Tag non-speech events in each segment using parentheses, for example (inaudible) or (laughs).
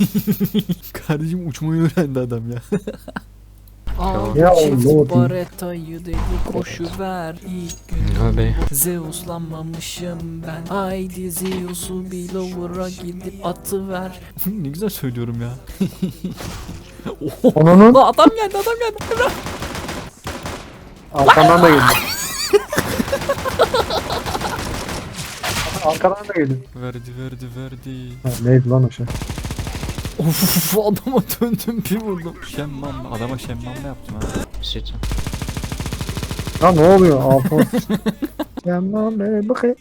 (laughs) Kardeşim uçmayı öğrendi adam ya. (laughs) Al Ya çift Lord'um. baretayı dedi koşu ver ilk gün Tövbe. Zeus'lanmamışım ben Haydi Zeus'u bir lower'a gidip atıver (laughs) ne güzel söylüyorum ya. Onunun Lan adam geldi adam geldi Emrah arkandan da geliyor. arkadan da geliyor. Verdi verdi verdi. Ha, neydi lan o şey? Of adama döndüm bir vurdum. Şemmam adama şemmam ne yaptım ha? Sıçın. Ya ne oluyor? Alfa. Tamam (laughs) be bakayım.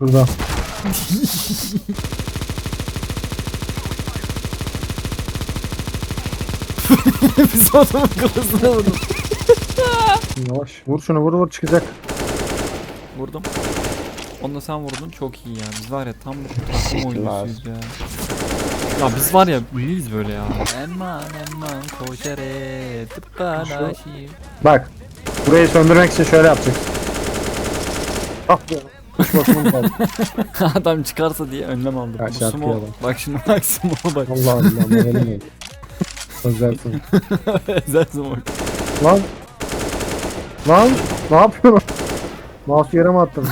Burada. (laughs) Biz adamın kafasına vurdum. Yavaş. Vur şunu vur vur çıkacak. Vurdum. Onu da sen vurdun çok iyi ya. Biz var ya tam bir takım oyuncusuyuz ya. Ya biz var ya ünlüyüz böyle ya. Emman emman koşere tıpkanaşi. Bak. Burayı söndürmek için şöyle yapacaksın. Ah be. (laughs) Adam çıkarsa diye önlem aldım. Ya Bu sumo-. Bak şimdi bak sumo (laughs) bak. Allah Allah. Moralim oldu. Sözlersin. Özel sumo. (laughs) Lan. Lan. Ne yapıyorsun? Mouse yere mi attın?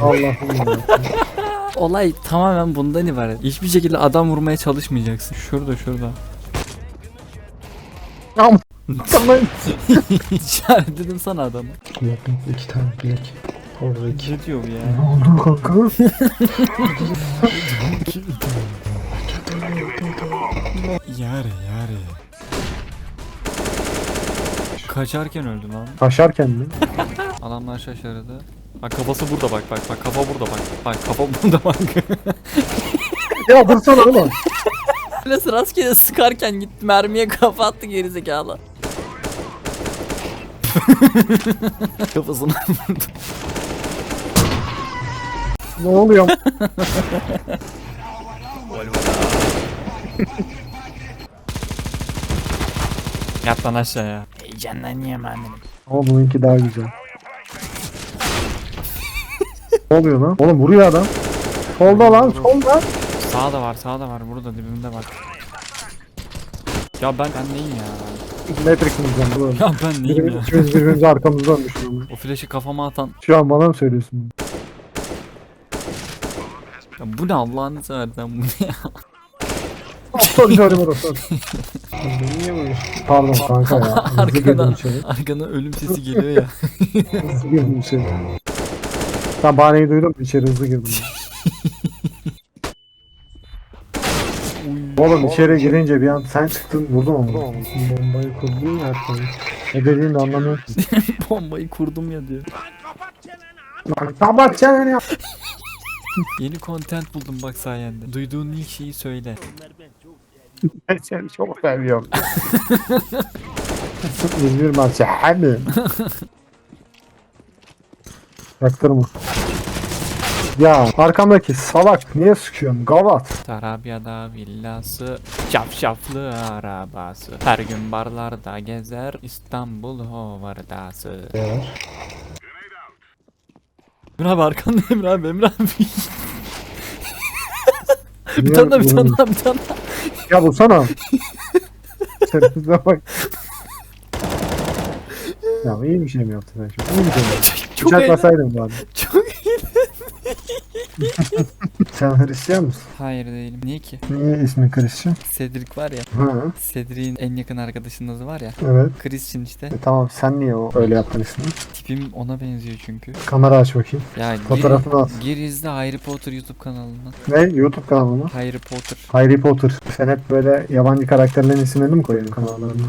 Allah'ım ya. Olay tamamen bundan ibaret. Hiçbir şekilde adam vurmaya çalışmayacaksın. Şurada şurada. Am- Tamam. İşaretledim sana adamı. Yakın iki tane bilek. Orada iki. Ne diyor bu ya? Ne oldu kanka? Yare yare. Kaçarken öldü lan. Taşarken mi? (laughs) Adamlar şaşırdı. Bak kafası burada bak bak bak kafa burada bak. Bak kafa burada bak. (laughs) Ya dursana oğlum. Böyle rastgele sıkarken gitti mermiye kafa attı gerizekalı (laughs) Kafasına vurdu. Ne oluyor? Yat lan aşağıya. Heyecanlanıyorum annem Ama bununki daha güzel. ne oluyor lan? Oğlum vuruyor adam. Solda lan solda. Sağda var sağda var burada dibimde bak. Ya ben ben neyim ya? Matrix'imizden bu. Ya ben neyim ya? İkimiz birbirimize arkamızdan düşüyoruz. O flash'ı kafama atan. Şu an bana mı söylüyorsun? Ya bu ne Allah'ını seversen bu ne ya? Sorry sorry bro sorry. Niye böyle? Pardon kanka ya. (laughs) Hızlı girdim Arkadan, içeri. arkadan ölüm sesi geliyor ya. Hızlı girdim içeri. Ben bahaneyi duydum içeri hızlı girdim. Oğlum içeri girince bir an sen çıktın vurdum ama. Bombayı kurdun ya arkamı. Ne dediğini de anlamıyorum. (laughs) Bombayı kurdum ya diyor. Lan Kapat çeneni ya. (laughs) Yeni content buldum bak sayende. Duyduğun ilk şeyi söyle. Ben (laughs) seni çok seviyorum. İzmir maçı abi. Yaktırma. Ya arkamdaki salak niye sıkıyorsun gavat? Tarabya'da villası, şafşaflı arabası. Her gün barlarda gezer, İstanbul hovardası. Emre abi arkanda Emre abi, Emre abi. bir tane daha, bir tane daha, bir tane daha. Ya bulsana. Şerefsize bak. Ya iyi bir şey mi yaptın sen şimdi? İyi bir şey mi? Çok eğlen- Bıçaklasaydın bari. Çok (laughs) Sen Hristiyan mısın? Hayır değilim. Niye ki? Niye ismin Hristiyan? Cedric var ya. Ha, Cedric'in en yakın arkadaşının adı var ya. evet. Christian işte. E, tamam sen niye o öyle yaptın ismini? Tipim ona benziyor çünkü. Kamera aç bakayım. Ya Fotoğrafını at. gir izle Harry Potter YouTube kanalından. Ne? YouTube kanalı mı? Harry Potter. Harry Potter. Sen hep böyle yabancı karakterlerin isimlerini mi koyuyorsun kanallarına?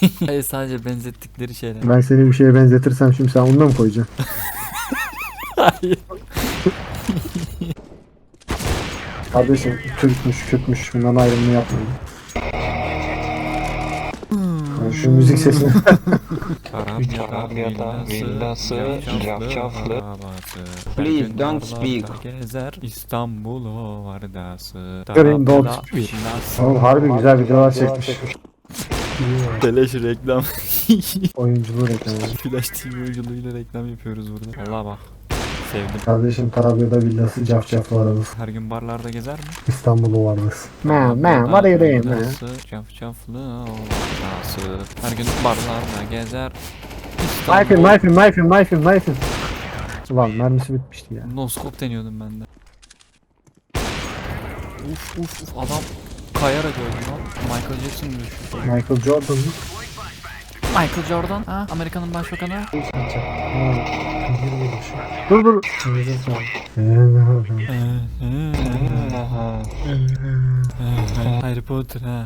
(laughs) Hayır sadece benzettikleri şeyler. Ben seni bir şeye benzetirsem şimdi sen onu da mı koyacaksın? (laughs) Hayır. Kardeşim Türkmüş, Kürtmüş bunların ayrımını yapmayın. Yani şu müzik sesini (laughs) Tarabya'da villası, cafcaflı. Please don't speak. Gezer İstanbul ovardası. Green villası. Oğlum harbi güzel videolar çekmiş. Beleş reklam. Oyunculuğu reklamı. Flash TV oyunculuğuyla reklam yapıyoruz burada. Allah bak. Sevdim. Kardeşim Tarabya'da villası cafcaf var arası. Her gün barlarda gezer mi? İstanbul'u man what are you doing man? Villası, Cafcaflı olası. Her gün barlarda gezer. Knife'im knife'im knife'im knife'im knife'im. Ulan mermisi bitmişti ya. Noskop deniyordum ben de. Uf uf uf adam kayarak öldü lan. Michael Jackson düştü. Michael Jordan mı? Michael Jordan ha Amerika'nın başbakanı. Dur dur. Harry Potter ha.